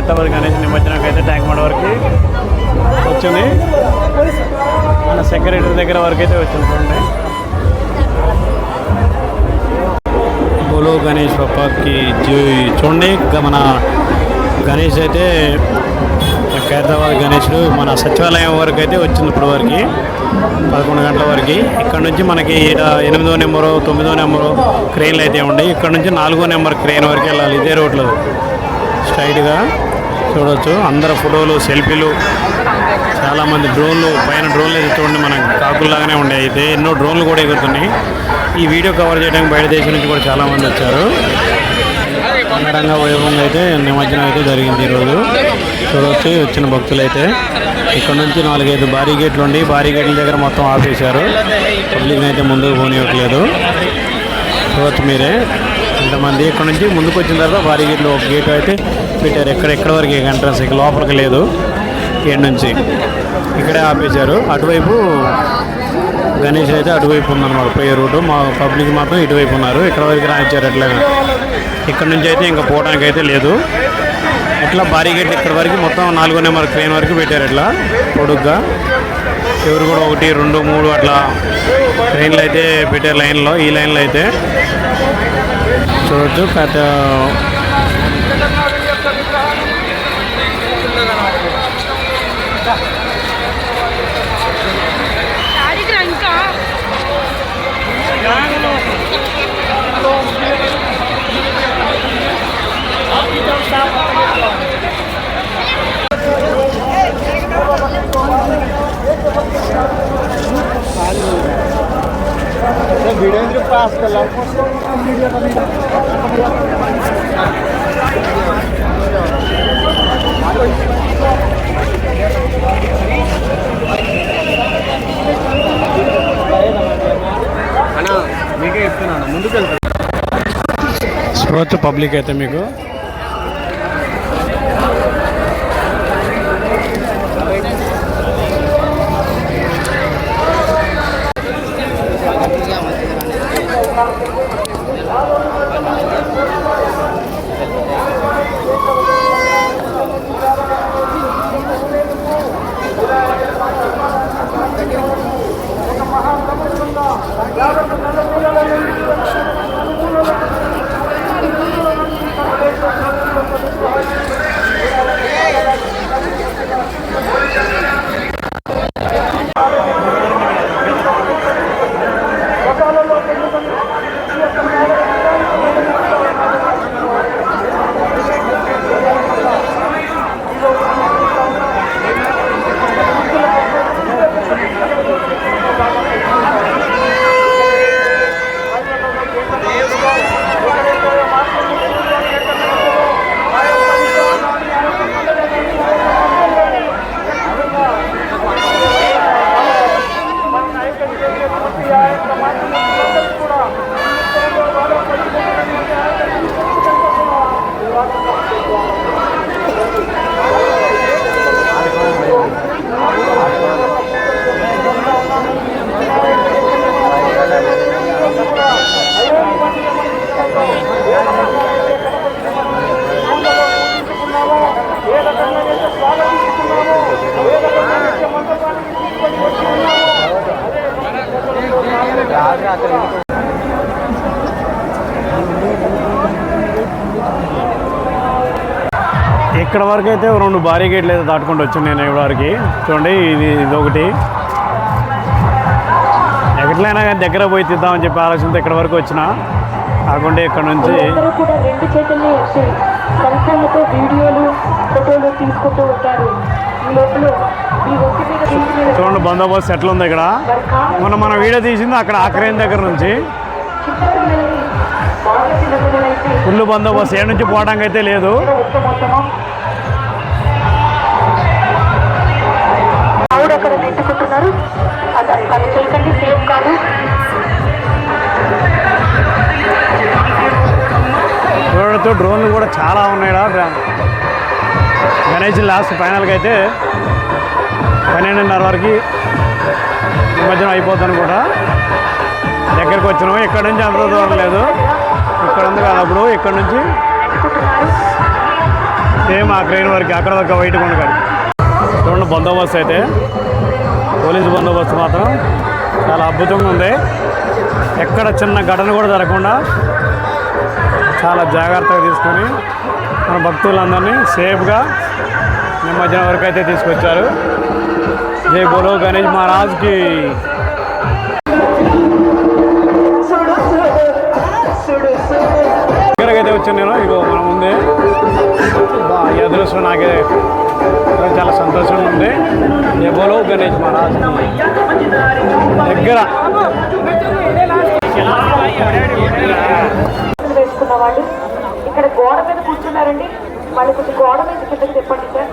ఖైరతాబాద్ గణేష్ నిమజ్జనంకి అయితే tank bund వరకు వచ్చింది. మన సెక్రటరీ దగ్గర వరకు అయితే వచ్చింది చూడండి. బోలో గణేష్ పప్పకి చూడండి మన గణేష్ అయితే ఖైరతాబాద్ గణేషుడు మన సచివాలయం వరకు అయితే వచ్చింది ఇప్పుడు వరకు పదకొండు గంటల వరకు. ఇక్కడ నుంచి మనకి ఎనిమిదో నెంబరు తొమ్మిదో నెంబరు క్రెయిన్లు అయితే ఉన్నాయి ఇక్కడ నుంచి నాలుగో నెంబర్ క్రెయిన్ వరకు వెళ్ళాలి ఇదే రోడ్లో. స్ట్రైట్గా. చూడొచ్చు. అందరు ఫోటోలు సెల్ఫీలు. చాలామంది డ్రోన్లు పైన డ్రోన్లు అయితే చూడండి మన కాకుల్లాగానే ఉండే అయితే ఎన్నో డ్రోన్లు కూడా ఎగురుతున్నాయి. ఈ వీడియో కవర్ చేయడానికి బయట దేశం నుంచి కూడా చాలామంది వచ్చారు. అంగరంగ వైభవంగా అయితే నిమజ్జనం అయితే జరిగింది ఈరోజు. చూడవచ్చు వచ్చిన భక్తులు అయితే ఇక్కడ నుంచి నాలుగైదు భారీ గేట్లు ఉండి భారీ గేట్ల దగ్గర మొత్తం ఆపేశారు. పబ్లిక్ అయితే ముందుకు పోనివ్వట్లేదు చూడవచ్చు మీరే. ఇంతమంది ఇక్కడ నుంచి ముందుకు వచ్చిన తర్వాత భారీ గేట్లో ఒక గేట్ అయితే పెట్టారు. ఎక్కడ ఎక్కడ వరకు ఎంట్రన్స్ ఇక లోపలికి లేదు. గేట్ నుంచి ఇక్కడే ఆపేశారు. అటువైపు గణేష్ అయితే అటువైపు ఉందన్నమాట. పోయే రూటు. మా పబ్లిక్ మాత్రం ఇటువైపు ఉన్నారు. ఇక్కడ వరకు రానిచ్చారు ఎట్లాగా ఇక్కడ నుంచి అయితే ఇంకా పోవడానికి అయితే లేదు. ఇట్లా భారీ గేట్ ఇక్కడ వరకు మొత్తం నాలుగో నెంబర్ క్రేన్ వరకు పెట్టారు ఇట్లా పొడుగ్గా. ఎవరు కూడా ఒకటి రెండు మూడు అట్లా ట్రైన్లు అయితే పెట్టారు లైన్లో. ఈ లైన్లో అయితే Curug atau రాసుకెళ్ళాం అన్నా మీకే చెప్తున్నాను ముందుకు వెళ్తాను పబ్లిక్ అయితే మీకు ఇక్కడ వరకు అయితే రెండు భారీ గేట్లు అయితే దాటుకుంటూ వచ్చాను నేను ఇక్కడ వరకు. చూడండి ఇది ఇది ఒకటి ఎక్కట్లైనా కానీ దగ్గర పోయి తీద్దామని చెప్పి ఆలోచనతో ఇక్కడ వరకు వచ్చిన. కాకుండా ఇక్కడ నుంచి రెండు చేతుల్ని సెల్ఫోన్లతో వీడియోలు ఫోటోలు తీసుకుంటూ ఉంటారు. చూడండి బందోబస్తు ఎట్లా ఉంది ఇక్కడ. మొన్న మన వీడియో తీసింది అక్కడ ఆక్రేన్ దగ్గర నుంచి. ఫుల్ బందోబస్తు ఏ నుంచి పోవడానికి అయితే లేదు. చూడటం డ్రోన్లు కూడా చాలా ఉన్నాయి గణేష్ లాస్ట్ ఫైనల్కి అయితే పన్నెండున్నర వరకు నిమజ్జనం అయిపోతుంది కూడా. దగ్గరికి వచ్చినాము. ఇక్కడ నుంచి అంత దూరం లేదు. ఇక్కడ ఉంది కదా అప్పుడు ఇక్కడ నుంచి. సేమ్ ఆ క్రెయిన్ వరకు అక్కడ ఒక వైట్ కొనకాడు చూడండి బందోబస్తు అయితే. పోలీసు బందోబస్తు మాత్రం చాలా అద్భుతంగా ఉంది. ఎక్కడ చిన్న ఘటన కూడా జరగకుండా చాలా జాగ్రత్తగా తీసుకొని మన భక్తులందరినీ సేఫ్గా నిమజ్జనం వరకు అయితే తీసుకొచ్చారు. జై బోలో గణేష్ మహారాజ్కి. దగ్గరకైతే వచ్చాను నేను. ఇగో మన ముందే అదృష్టం నాకే చాలా సంతోషంగా ఉంది. జై బోలో గణేష్ మహారాజ్ దగ్గర. వాళ్ళు ఇక్కడ గోడ మీద కూర్చున్నారండి. వాళ్ళు కొంచెం గోడ మీద కిందకి చెప్పండి సార్.